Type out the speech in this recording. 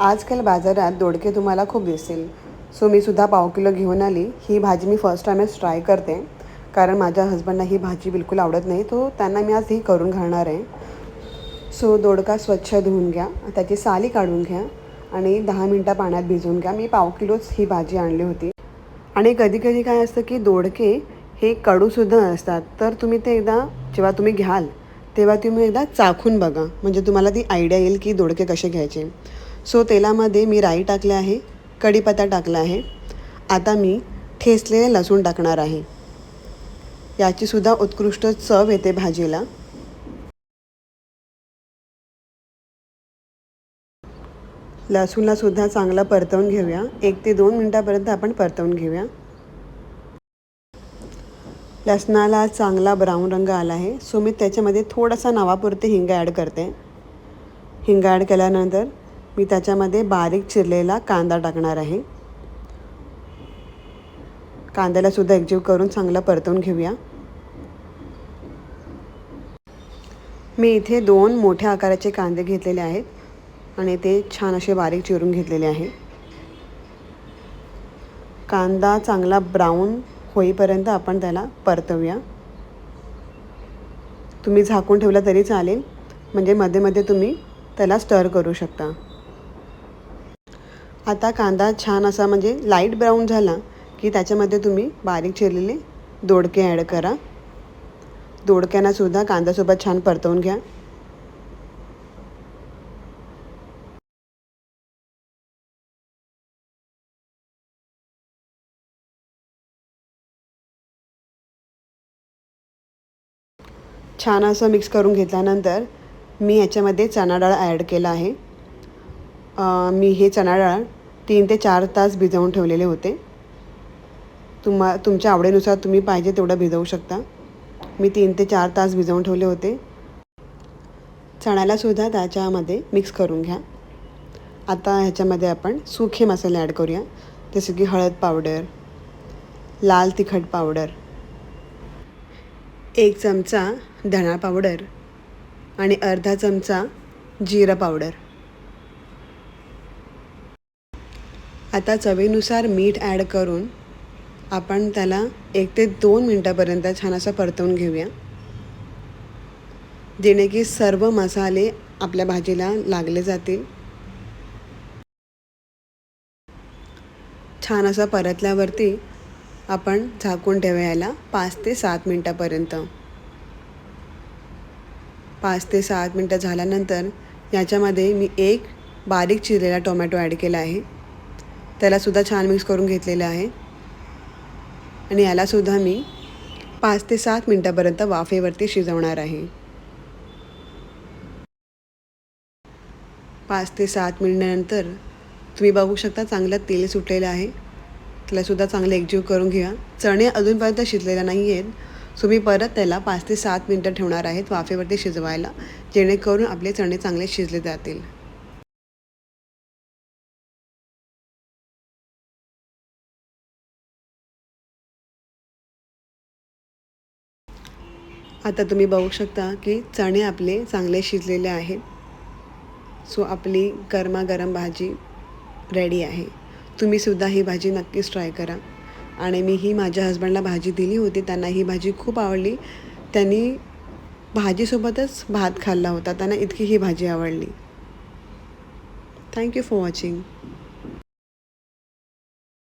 आजकाल बाजारात दोडके तुम्हाला खूप दिसतील. सो मी सुद्धा पाव किलो घेऊन आली. ही भाजी मी फर्स्ट टाईमच ट्राय करते. कारण माझ्या हस्बंडला ही भाजी बिलकुल आवडत नाही. तो त्यांना मी आज ही करून घालणार आहे. सो दोडका स्वच्छ धुवून घ्या. त्याची साली काढून घ्या. आणि दहा मिनटं पाण्यात भिजवून घ्या. मी पाव किलोच ही भाजी आणली होती. आणि कधी कधी काय असतं की दोडके हे कडूसुद्धा असतात. तर तुम्ही ते एकदा जेव्हा तुम्ही घ्याल तेव्हा तुम्ही एकदा चाखून बघा. म्हणजे तुम्हाला ती आयडिया येईल की दोडके कसे घ्यायचे. सो तेलामध्ये मी राई टाकले आहे कढीपत्ता टाकला आहे. आता मी ठेसलेले लसूण टाकणार आहे. याचीसुद्धा उत्कृष्ट चव येते भाजीला. लसूणलासुद्धा चांगला चांगलं परतवून घेऊया. एक ते दोन मिनटापर्यंत आपण परतवून घेऊया. लसणाला चांगला ब्राऊन रंग आला आहे. सो मी त्याच्यामध्ये थोडासा नावापुरते हिंग ॲड करते. हिंग ॲड केल्यानंतर मी त्याच्यामध्ये बारीक चिरलेला कांदा टाकणार आहे. कांद्यालासुद्धा एकजीव करून चांगला परतवून घेऊया. मी इथे दोन मोठ्या आकाराचे कांदे घेतलेले आहेत आणि ते छान असे बारीक चिरून घेतलेले आहे. कांदा चांगला ब्राऊन होईपर्यंत आपण त्याला परतवूया. तुम्ही झाकून ठेवला तरी चालेल म्हणजे मध्ये मध्ये तुम्ही त्याला स्टर करू शकता. आता कांदा छान असा म्हणजे लाइट ब्राऊन झाला की त्याच्यामध्ये तुम्ही बारीक चिरलेले दोडके ॲड करा. दोडक्यांनासुद्धा कांद्यासोबत छान परतवून घ्या. छान असं मिक्स करून घेतल्यानंतर मी याच्यामध्ये चणा डाळ ॲड केला आहे. मी हे चणा डाळ तीन ते चार तास भिजवून ठेवलेले होते. तुम्हा तुमच्या आवडीनुसार तुम्ही पाहिजे तेवढं भिजवू शकता. मी तीन ते चार तास भिजवून ठेवले होते. चण्यालासुद्धा त्याच्यामध्ये मिक्स करून घ्या. आता ह्याच्यामध्ये आपण सुखे मसाले ॲड करूया. जसे की हळद पावडर लाल तिखट पावडर एक चमचा धणा पावडर आणि अर्धा चमचा जिरा पावडर आता चवीनुसार मीठ ॲड करून आपण त्याला एक ते दोन मिनटापर्यंत छान असं परतवून घेऊया. जेणे की सर्व मसाले आपल्या भाजीला लागले जातील. छान असं परतल्यावरती आपण झाकून ठेवायला पाच ते सात मिनटापर्यंत. पाच ते सात मिनटं झाल्यानंतर याच्यामध्ये मी एक बारीक चिरलेला टोमॅटो ॲड केला आहे. त्यालासुद्धा छान मिक्स करून घेतलेलं आहे. आणि यालासुद्धा मी पाच ते सात मिनटापर्यंत वाफेवरती शिजवणार आहे. पाच ते सात मिनिटानंतर तुम्ही बघू शकता चांगलं तेल सुटलेलं आहे. त्यालासुद्धा चांगलं एकजीव करून घ्या. चणे अजूनपर्यंत शिजलेल्या नाही आहेत सो मी परत त्याला पाच ते सात मिनटं ठेवणार आहेत वाफेवरती शिजवायला जेणेकरून आपले चणे चांगले शिजले जातील. आता तुम्ही बघू शकता की चणे आपले चांगले शिजलेले आहेत. सो आपली गरमागरम भाजी रेडी आहे. तुम्हीसुद्धा ही भाजी नक्कीच ट्राय करा. आणि मी ही माझ्या हस्बंडला भाजी दिली होती त्यांना ही भाजी खूप आवडली. त्यांनी भाजीसोबतच भात खाल्ला होता त्यांना इतकी ही भाजी आवडली. Thank you for watching